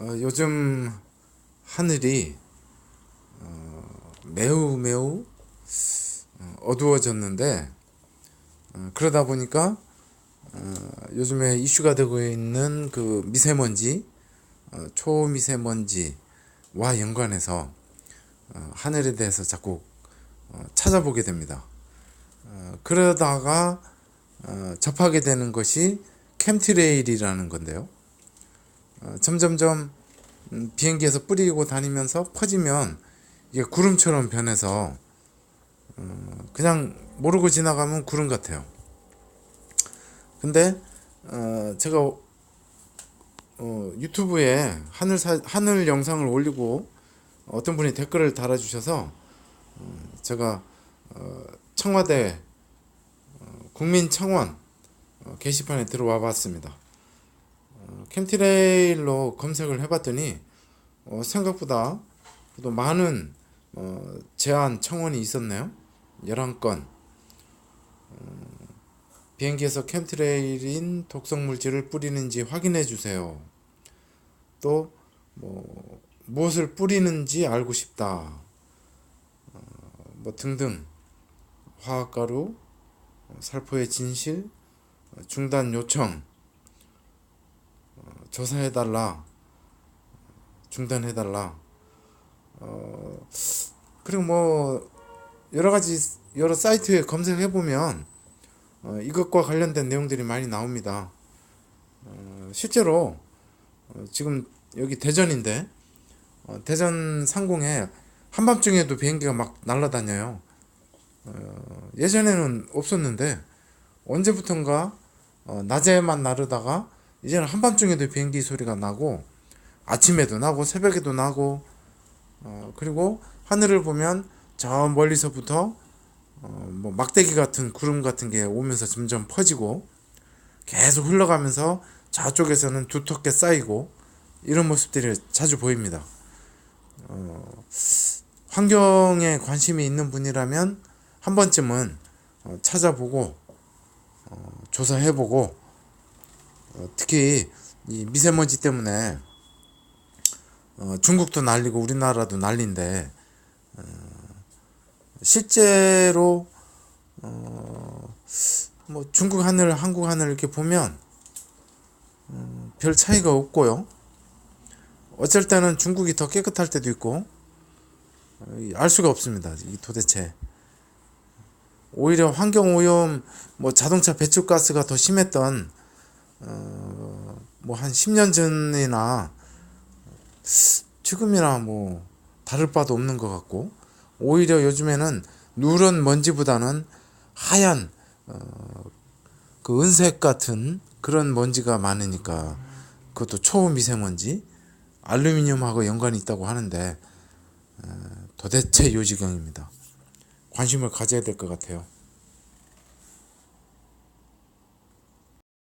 어, 요즘 하늘이 어, 매우 매우 어, 어두워졌는데 어, 그러다 보니까 어, 요즘에 이슈가 되고 있는 그 미세먼지, 어, 초미세먼지와 연관해서 어, 하늘에 대해서 자꾸 어, 찾아보게 됩니다. 어, 그러다가 어, 접하게 되는 것이 캠트레일이라는 건데요. 어, 점점점 음, 비행기에서 뿌리고 다니면서 퍼지면 이게 구름처럼 변해서 어, 그냥 모르고 지나가면 구름 같아요. 근데 어, 제가 어, 유튜브에 하늘 사, 하늘 영상을 올리고 어떤 분이 댓글을 달아주셔서 어, 제가 어, 청와대 어, 국민청원 어, 게시판에 들어와 봤습니다. 어, 캠트레일로 검색을 해봤더니 어, 생각보다 또 많은 어, 제안 청원이 있었네요. 11건. 어, 비행기에서 캠트레일인 독성 물질을 뿌리는지 확인해 주세요. 또 뭐 무엇을 뿌리는지 알고 싶다. 어, 뭐 등등 화학가루, 어, 살포의 진실, 어, 중단 요청, 어, 조사해달라, 중단해달라. 어, 그리고 뭐 여러 가지 여러 사이트에 검색해 보면 어, 이것과 관련된 내용들이 많이 나옵니다. 어, 실제로 어, 지금 여기 대전인데 어, 대전 상공에 한밤중에도 비행기가 막 날아다녀요. 어, 예전에는 없었는데 언제부턴가 어, 낮에만 나르다가 이제는 한밤중에도 비행기 소리가 나고 아침에도 나고 새벽에도 나고 어, 그리고 하늘을 보면 저 멀리서부터 어, 뭐 막대기 같은 구름 같은 게 오면서 점점 퍼지고 계속 흘러가면서 저쪽에서는 두텁게 쌓이고 이런 모습들이 자주 보입니다. 어, 환경에 관심이 있는 분이라면 한 번쯤은 어, 찾아보고 어, 조사해보고 어, 특히 이 미세먼지 때문에 어, 중국도 난리고 우리나라도 난리인데 어, 실제로 어, 뭐 중국 하늘, 한국 하늘 이렇게 보면 음, 별 차이가 없고요. 어쩔 때는 중국이 더 깨끗할 때도 있고 어, 이알 수가 없습니다. 이 도대체 오히려 환경 오염, 뭐 자동차 배출가스가 더 심했던 어, 뭐한 10년 전이나 지금이나 뭐 다를 바도 없는 것 같고 오히려 요즘에는 누런 먼지보다는 하얀 어, 그 은색 같은 그런 먼지가 많으니까 그것도 초미세먼지 알루미늄하고 연관이 있다고 하는데 어, 도대체 요지경입니다. 관심을 가져야 될 것 같아요.